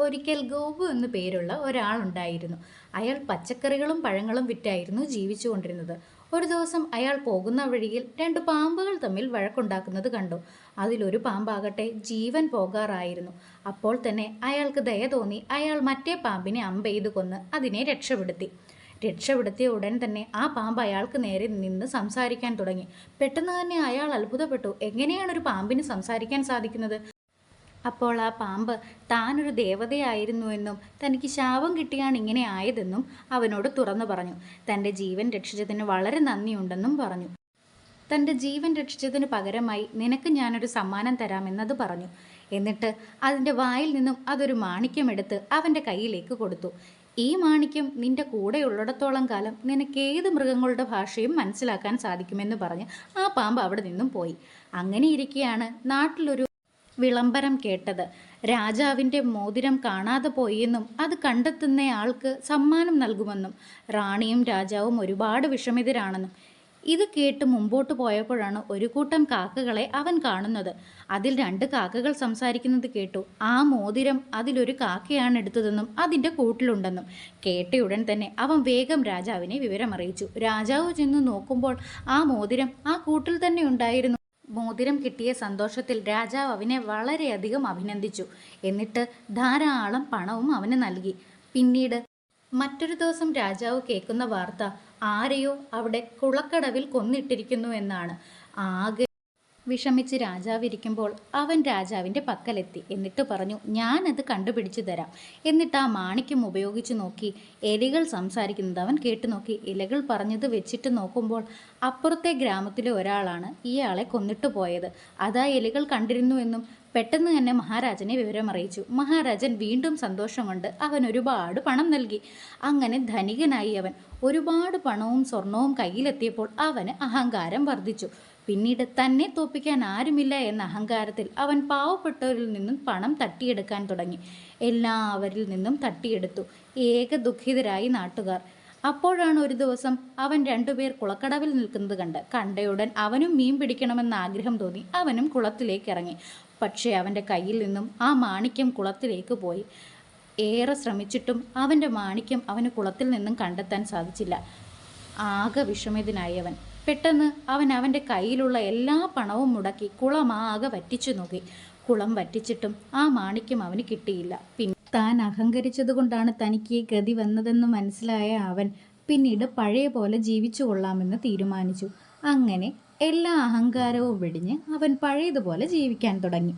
ഒരിക്കൽ ഗോപു എന്നു പേരുള്ള ഒരാളുണ്ടായിരുന്നു. അയാൾ പച്ചക്കറികളും പഴങ്ങളും വിറ്റായിരുന്നു ജീവിച്ചുകൊണ്ടിരുന്നത്. ഒരു ദിവസം അയാൾ പോകുന്ന വഴിയിൽ രണ്ട് പാമ്പുകൾ തമ്മിൽ വഴക്കുണ്ടാക്കുന്നത് കണ്ടു. അതിലൊരു പാമ്പാകട്ടെ ജീവൻ പോകാറായിരുന്നു. അപ്പോൾ തന്നെ അയാൾക്ക് ദയ തോന്നി. അയാൾ മറ്റേ പാമ്പിനെ അമ്പെയ്തു കൊന്ന് അതിനെ രക്ഷപ്പെടുത്തി. രക്ഷപ്പെടുത്തിയ ഉടൻ തന്നെ ആ പാമ്പ് അയാൾക്ക് നേരെ നിന്ന് സംസാരിക്കാൻ തുടങ്ങി. പെട്ടെന്ന് തന്നെ അയാൾ അത്ഭുതപ്പെട്ടു. എങ്ങനെയാണ് ഒരു പാമ്പിന് സംസാരിക്കാൻ സാധിക്കുന്നത്? അപ്പോൾ ആ പാമ്പ് താനൊരു ദേവതയായിരുന്നുവെന്നും തനിക്ക് ശാപം കിട്ടിയാണ് ഇങ്ങനെ ആയതെന്നും അവനോട് തുറന്നു പറഞ്ഞു. തന്റെ ജീവൻ രക്ഷിച്ചതിന് വളരെ നന്ദിയുണ്ടെന്നും പറഞ്ഞു. തന്റെ ജീവൻ രക്ഷിച്ചതിന് പകരമായി നിനക്ക് ഞാനൊരു സമ്മാനം തരാമെന്നത് പറഞ്ഞു. എന്നിട്ട് അതിന്റെ വായിൽ നിന്നും അതൊരു മാണിക്യമെടുത്ത് അവന്റെ കയ്യിലേക്ക് കൊടുത്തു. ഈ മാണിക്യം നിന്റെ കൂടെയുള്ളിടത്തോളം കാലം നിനക്ക് ഏത് മൃഗങ്ങളുടെ ഭാഷയും മനസ്സിലാക്കാൻ സാധിക്കുമെന്ന് പറഞ്ഞ് ആ പാമ്പ് അവിടെ നിന്നും പോയി. അങ്ങനെ ഇരിക്കെയാണ് നാട്ടിലൊരു വിളംബരം കേട്ടത്. രാജാവിന്റെ മോതിരം കാണാതെ പോയെന്നും അത് കണ്ടെത്തുന്നയാൾക്ക് സമ്മാനം നൽകുമെന്നും റാണിയും രാജാവും ഒരുപാട് വിഷമിതരാണെന്നും. ഇത് കേട്ട് മുമ്പോട്ട് പോയപ്പോഴാണ് ഒരു കൂട്ടം കാക്കകളെ അവൻ കാണുന്നത്. അതിൽ രണ്ട് കാക്കകൾ സംസാരിക്കുന്നത് കേട്ടു. ആ മോതിരം അതിലൊരു കാക്കയാണ് എടുത്തതെന്നും അതിന്റെ കൂട്ടിലുണ്ടെന്നും കേട്ടയുടൻ തന്നെ അവൻ വേഗം രാജാവിനെ വിവരമറിയിച്ചു. രാജാവ് ചെന്ന് നോക്കുമ്പോൾ ആ മോതിരം ആ കൂട്ടിൽ തന്നെ ഉണ്ടായിരുന്നു. മോതിരം കിട്ടിയ സന്തോഷത്തിൽ രാജാവ് അവനെ വളരെയധികം അഭിനന്ദിച്ചു. എന്നിട്ട് ധാരാളം പണവും അവന് നൽകി. പിന്നീട് മറ്റൊരു ദിവസം രാജാവ് കേൾക്കുന്ന വാർത്ത ആരെയോ അവിടെ കുളക്കടവിൽ കൊന്നിട്ടിരിക്കുന്നു എന്നാണ്. ആകെ വിഷമിച്ച് രാജാവിരിക്കുമ്പോൾ അവൻ രാജാവിന്റെ പക്കലെത്തി. എന്നിട്ട് പറഞ്ഞു ഞാനത് കണ്ടുപിടിച്ചു തരാം. എന്നിട്ട് ആ മാണിക്യം ഉപയോഗിച്ച് നോക്കി. എലികൾ സംസാരിക്കുന്നത് അവൻ കേട്ടു നോക്കി. ഇലകൾ പറഞ്ഞത് വെച്ചിട്ട് നോക്കുമ്പോൾ അപ്പുറത്തെ ഗ്രാമത്തിലെ ഒരാളാണ് ഇയാളെ കൊന്നിട്ട് പോയത്. അതാ എലികൾ കണ്ടിരുന്നുവെന്നും പെട്ടെന്ന് തന്നെ മഹാരാജനെ വിവരം അറിയിച്ചു. മഹാരാജൻ വീണ്ടും സന്തോഷം കൊണ്ട് അവൻ ഒരുപാട് പണം നൽകി. അങ്ങനെ ധനികനായി അവൻ ഒരുപാട് പണവും സ്വർണവും കയ്യിലെത്തിയപ്പോൾ അവന് അഹങ്കാരം വർദ്ധിച്ചു. പിന്നീട് തന്നെ തോപ്പിക്കാൻ ആരുമില്ല എന്ന അഹങ്കാരത്തിൽ അവൻ പാവപ്പെട്ടവരിൽ നിന്നും പണം തട്ടിയെടുക്കാൻ തുടങ്ങി. എല്ലാവരിൽ നിന്നും തട്ടിയെടുത്തു. ഏക ദുഃഖിതരായി നാട്ടുകാർ. അപ്പോഴാണ് ഒരു ദിവസം അവൻ രണ്ടുപേർ കുളക്കടവിൽ നിൽക്കുന്നത് കണ്ട് കണ്ടയുടൻ അവനും മീൻ പിടിക്കണമെന്ന ആഗ്രഹം തോന്നി. അവനും കുളത്തിലേക്ക് ഇറങ്ങി. പക്ഷേ അവന്റെ കയ്യിൽ നിന്നും ആ മാണിക്യം കുളത്തിലേക്ക് പോയി. ഏറെ ശ്രമിച്ചിട്ടും അവന്റെ മാണിക്യം അവന് കുളത്തിൽ നിന്നും കണ്ടെത്താൻ സാധിച്ചില്ല. ആകെ വിഷമിതനായി അവൻ. പെട്ടെന്ന് അവൻ അവന്റെ കയ്യിലുള്ള എല്ലാ പണവും മുടക്കി കുളമാകെ വറ്റിച്ചു നോക്കി. കുളം വറ്റിച്ചിട്ടും ആ മാണിക്യം അവന് കിട്ടിയില്ല. പിന്നെ താൻ അഹങ്കരിച്ചതുകൊണ്ടാണ് തനിക്ക് ഗതി വന്നതെന്ന് മനസ്സിലായ അവൻ പിന്നീട് പഴയ പോലെ ജീവിച്ചു കൊള്ളാമെന്ന് തീരുമാനിച്ചു. അങ്ങനെ എല്ലാ അഹങ്കാരവും വെടിഞ്ഞ് അവൻ പഴയതുപോലെ ജീവിക്കാൻ തുടങ്ങി.